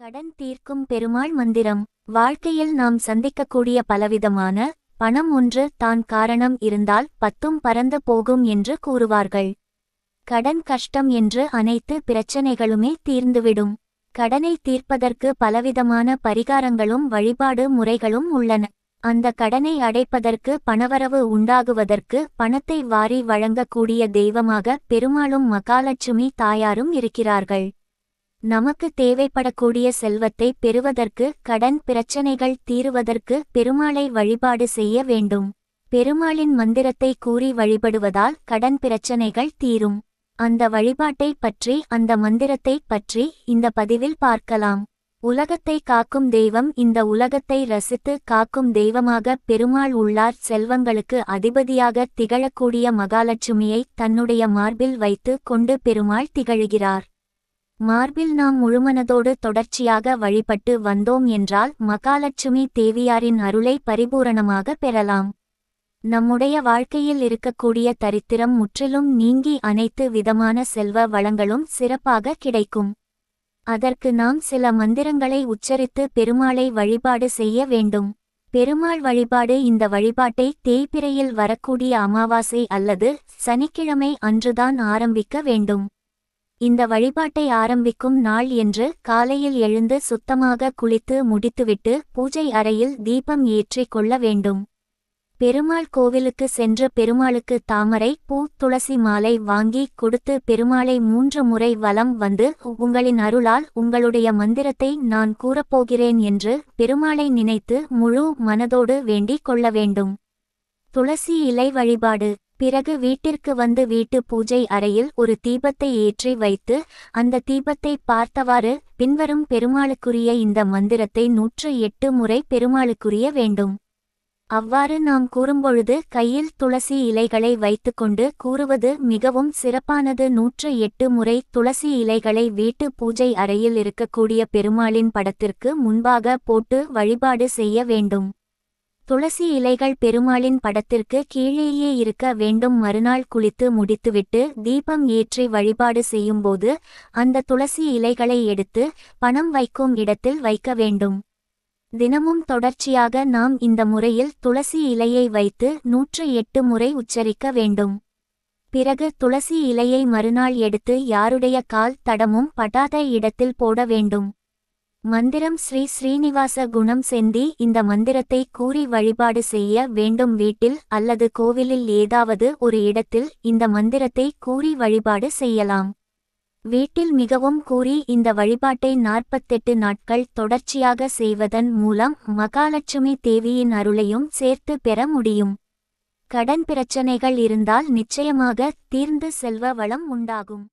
கடன் தீர்க்கும் பெருமாள் மந்திரம். வாழ்க்கையில் நாம் சந்திக்கக்கூடிய பலவிதமான பணம் ஒன்று தான் காரணம் இருந்தால் பத்தும் பறந்து போகும் என்று கூறுவார்கள். கடன் கஷ்டம் என்று அனைத்து பிரச்சனைகளுமே தீர்ந்துவிடும். கடனை தீர்ப்பதற்கு பலவிதமான பரிகாரங்களும் வழிபாடு முறைகளும் உள்ளன. அந்த கடனை அடைப்பதற்கு பணவரவு உண்டாகுவதற்கு பணத்தை வாரி வழங்கக்கூடிய தெய்வமாக பெருமாளும் மகாலட்சுமி தாயாரும் இருக்கிறார்கள். நமக்கு தேவைப்படக்கூடிய செல்வத்தை பெறுவதற்கு கடன் பிரச்சனைகள் தீருவதற்கு பெருமாளை வழிபாடு செய்ய வேண்டும். பெருமாளின் மந்திரத்தை கூறி வழிபடுவதால் கடன் பிரச்சனைகள் தீரும். அந்த வழிபாட்டை பற்றி அந்த மந்திரத்தை பற்றி இந்த பதிவில் பார்க்கலாம். உலகத்தை காக்கும் தெய்வம் இந்த உலகத்தை ரசித்து காக்கும் தெய்வமாக பெருமாள் உள்ளார். செல்வங்களுக்கு அதிபதியாக திகழக்கூடிய மகாலட்சுமியை தன்னுடைய மார்பில் வைத்து கொண்டு பெருமாள் திகழுகிறார். மார்பில் நாம் முழுமனதோடு தொடர்ச்சியாக வழிபட்டு வந்தோம் என்றால் மகாலட்சுமி தேவியாரின் அருளை பரிபூரணமாக பெறலாம். நம்முடைய வாழ்க்கையில் இருக்கக்கூடிய தரித்திரம் முற்றிலும் நீங்கி அனைத்து விதமான செல்வ வளங்களும் சிறப்பாக கிடைக்கும். அதற்கு நாம் சில மந்திரங்களை உச்சரித்து பெருமாளை வழிபாடு செய்ய வேண்டும். பெருமாள் வழிபாடு இந்த வழிபாட்டை தேய்பிரையில் வரக்கூடிய அமாவாசை அல்லது சனிக்கிழமை அன்றுதான் ஆரம்பிக்க வேண்டும். இந்த வழிபாட்டை ஆரம்பிக்கும் நாள் என்று காலையில் எழுந்து சுத்தமாக குளித்து முடித்துவிட்டு பூஜை அறையில் தீபம் ஏற்றிக் கொள்ள வேண்டும். பெருமாள் கோவிலுக்கு சென்று பெருமாளுக்கு தாமரை பூ துளசி மாலை வாங்கி கொடுத்து பெருமாளை மூன்று முறை வலம் வந்து உங்களின் அருளால் உங்களுடைய மந்திரத்தை நான் கூறப்போகிறேன் என்று பெருமாளை நினைத்து முழு மனதோடு வேண்டிக் கொள்ள வேண்டும். துளசி இலை வழிபாடு. பிறகு வீட்டிற்கு வந்து வீட்டு பூஜை அறையில் ஒரு தீபத்தை ஏற்றி வைத்து அந்த தீபத்தை பார்த்தவாறு பின்வரும் பெருமாளுக்குரிய இந்த மந்திரத்தை நூற்று எட்டு முறை பெருமாளுக்குரிய வேண்டும். அவ்வாறு நாம் கூறும்பொழுது கையில் துளசி இலைகளை வைத்துக்கொண்டு கூறுவது மிகவும் சிறப்பானது. நூற்று எட்டு முறை துளசி இலைகளை வீட்டு பூஜை அறையில் இருக்கக்கூடிய பெருமாளின் படத்திற்கு முன்பாக போட்டு வழிபாடு செய்ய வேண்டும். துளசி இலைகள் பெருமாளின் படத்திற்கு கீழேயே இருக்க வேண்டும் மறுநாள் குளித்து முடித்துவிட்டு தீபம் ஏற்றி வழிபாடு செய்யும்போது அந்த துளசி இலைகளை எடுத்து பணம் வைக்கும் இடத்தில் வைக்க வேண்டும். தினமும் தொடர்ச்சியாக நாம் இந்த முறையில் துளசி இலையை வைத்து நூற்று எட்டு முறை உச்சரிக்க வேண்டும். பிறகு துளசி இலையை மறுநாள் எடுத்து யாருடைய கால் தடமும் படாத இடத்தில் போட வேண்டும். மந்திரம் ஸ்ரீ ஸ்ரீனிவாச குணம் செந்தி இந்த மந்திரத்தை கூறி வழிபாடு செய்ய வேண்டும் வீட்டில் அல்லது கோவிலில் ஏதாவது ஒரு இடத்தில் இந்த மந்திரத்தை கூறி வழிபாடு செய்யலாம். வீட்டில் மிகவும் கூறி இந்த வழிபாட்டை நாற்பத்தெட்டு நாட்கள் தொடர்ச்சியாக செய்வதன் மூலம் மகாலட்சுமி தேவியின் அருளையும் சேர்த்து பெற முடியும். கடன் பிரச்சனைகள் இருந்தால் நிச்சயமாக தீர்ந்து செல்வ வளம் உண்டாகும்.